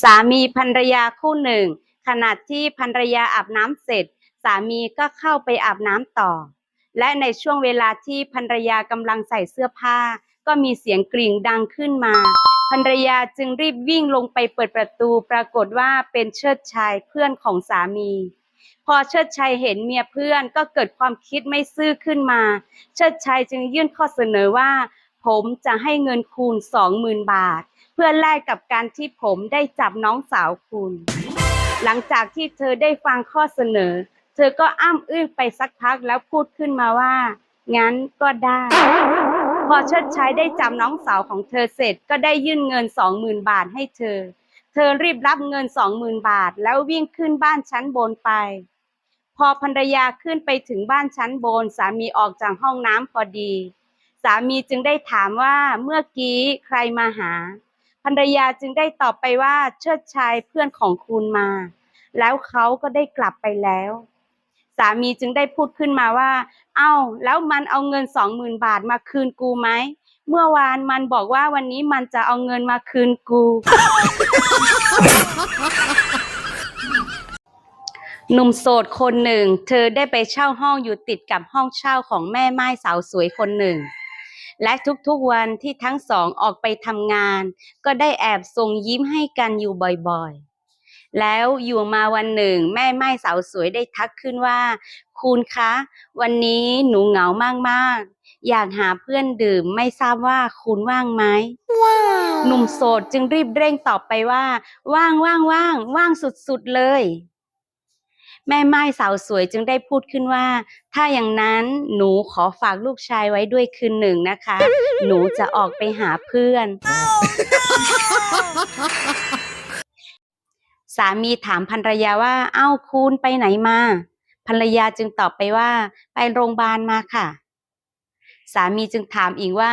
สามีภรรยาคู่หนึ่ง ขณะที่ภรรยาอาบน้ำเสร็จ สามีก็เข้าไปอาบน้ำต่อ และในช่วงเวลาที่ภรรยากำลังใส่เสื้อผ้า ก็มีเสียงกริ่งดังขึ้นมาภรรยาจึงรีบวิ่งลงไปเปิดประตูปรากฏว่าเป็นเชิดชัยเพื่อนของสามี พอเชิดชัยเห็นเมียเพื่อนก็เกิดความคิดไม่ซื่อขึ้นมา เชิดชัยจึงยื่นข้อเสนอว่า ผมจะให้เงินคูณสองหมื่นบาท เพื่อแลกกับการที่ผมได้จับน้องสาวคุณ หลังจากที่เธอได้ฟังข้อเสนอ เธอก็อ้ำอึ้งไปสักพักแล้วพูดขึ้นมาว่า งั้นก็ได้ พอเชิดชัยได้จำน้องสาวของเธอเสร็จก็ได้ยื่นเงินสองหมื่นบาทให้เธอ เธอรีบรับเงินสองหมื่นบาท แล้ววิ่งขึ้นบ้านชั้นบนไป พอภรรยาขึ้นไปถึงบ้านชั้นบน สามีออกจากห้องน้ำพอดี สามีจึงได้ถามว่าเมื่อกี้ใครมาหา ภรรยาจึงได้ตอบไปว่าเชิดชัยเพื่อนของคุณมา แล้วเขาก็ได้กลับไปแล้ว สามีจึงได้พูดขึ้นมาว่า เอ้า แล้วมันเอาเงินสองหมื่นบาทมาคืนกูไหมเมื่อวานมันบอกว่าวันนี้มันจะเอาเงินมาคืนกู หนุ่มโสดคนหนึ่ง เธอได้ไปเช่าห้องอยู่ติดกับห้องเช่าของแม่ไม้สาวสวยคนหนึ่ง และทุกๆวันที่ทั้งสองออกไปทำงาน ก็ได้แอบส่งยิ้มให้กันอยู่บ่อยๆ แล้วอยู่มาวันหนึ่ง แม่ไม้สาวสวยได้ทักขึ้นว่า คุณคะ วันนี้หนูเหงามากๆ อยากหาเพื่อนดื่มไม่ทราบว่าคุณว่างไหมหนุ่มโสดจึงรีบเร่งตอบไปว่า ว่างว่างว่างว่างสุดๆเลย แม่ไม้สาวสวยจึงได้พูดขึ้นว่า ถ้าอย่างนั้นหนูขอฝากลูกชายไว้ด้วยคืนหนึ่งนะคะ หนูจะออกไปหาเพื่อน สามีถามภรรยาว่า เอ้าคุณไปไหนมา ภรรยาจึงตอบไปว่า ไปโรงพยาบาลมาค่ะ สามีจึงถามอีกว่า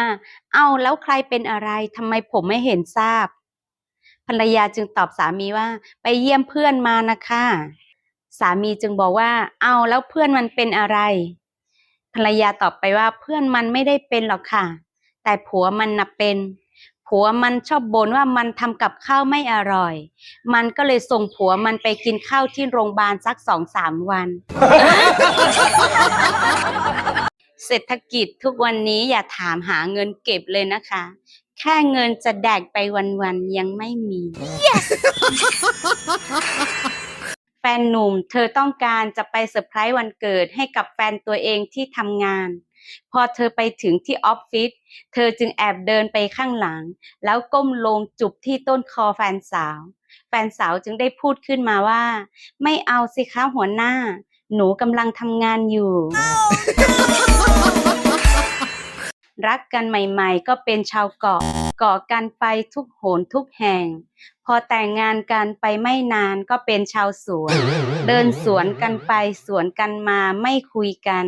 เอ้าแล้วใครเป็นอะไรทำไมผมไม่เห็นทราบ ภรรยาจึงตอบสามีว่า ไปเยี่ยมเพื่อนมานะคะ สามีจึงบอกว่า เอาแล้วเพื่อนมันเป็นอะไร ภรรยาตอบไปว่าเพื่อนมันไม่ได้เป็นหรอกค่ะ แต่ผัวมันน่ะเป็น ผัวมันชอบบ่นว่ามันทำกับข้าวไม่อร่อย มันก็เลยส่งผัวมันไปกินข้าวที่โรงพยาบาลสักสองสามวัน เศรษฐกิจทุกวันนี้อย่าถามหาเงินเก็บเลยนะคะ แค่เงินจะแดกไปวันๆยังไม่มี แฟนหนุ่มเธอต้องการจะไปเซอร์ไพรส์วันเกิดให้กับแฟนตัวเองที่ทำงาน พอเธอไปถึงที่ออฟฟิศเธอจึงแอบเดินไปข้างหลัง แล้วก้มลงจุบที่ต้นคอแฟนสาว แฟนสาวจึงได้พูดขึ้นมาว่า ไม่เอาสิคะหัวหน้า หนูกำลังทำงานอยู่ รักกันใหม่ๆ ก็เป็นชาวเกาะเกาะกันไปทุกโหนทุกแห่ง พอแต่งงานกันไปไม่นานก็เป็นชาวสวน เดินสวนกันไปสวนกันมาไม่คุยกัน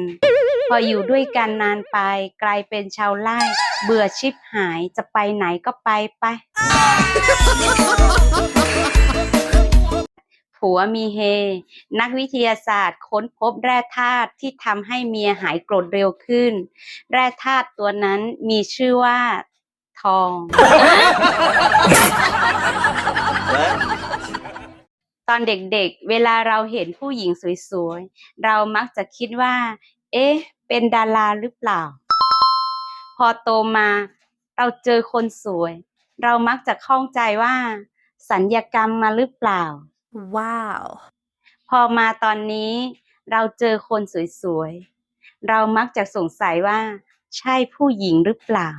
พออยู่ด้วยกันนานไปกลายเป็นชาวไร่เบื่อชิบหายจะไปไหนก็ไปไป ผัวมีเฮ นักวิทยาศาสตร์ค้นพบแร่ธาตุที่ทำให้เมียหายโกรธเร็วขึ้น แร่ธาตุตัวนั้นมีชื่อว่า ทอง ตอนเด็กๆเวลาเราเห็นผู้หญิงสวยๆ เรามักจะคิดว่า เอ๊ะ เป็นดาราหรือเปล่า พอโตมาเราเจอคนสวย เรามักจะข้องใจว่า สัญญกรรมมาหรือเปล่า Wow. พอมาตอนนี้เราเจอคนสวยๆ เรามักจะสงสัยว่า ใช่ผู้หญิงหรือเปล่า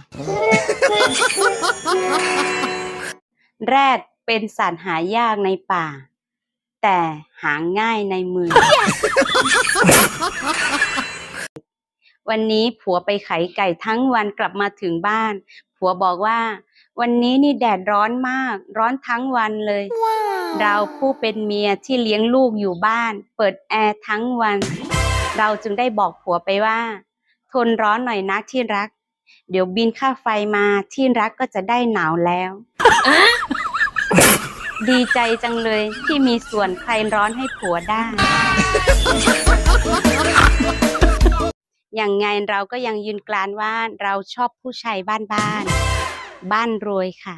แรดเป็นสัตว์หายากในป่า แต่หาง่ายในเมืองวันนี้ผัวไปไขไก่ทั้งวันกลับมาถึงบ้าน ผัวบอกว่า วันนี้นี่แดดร้อนมาก ร้อนทั้งวันเลย เราผู้เป็นเมียที่เลี้ยงลูกอยู่บ้าน เปิดแอร์ทั้งวัน เราจึงได้บอกผัวไปว่า ทนร้อนหน่อยนะที่รัก เดี๋ยวบินค่าไฟมาที่รักก็จะได้หนาวแล้ว ดีใจจังเลยที่มีส่วนใคลายร้อนให้ผัวได้ อย่างไงเราก็ยังยืนกรานว่าเราชอบผู้ชายบ้านบ้าน บ้านรวยค่ะ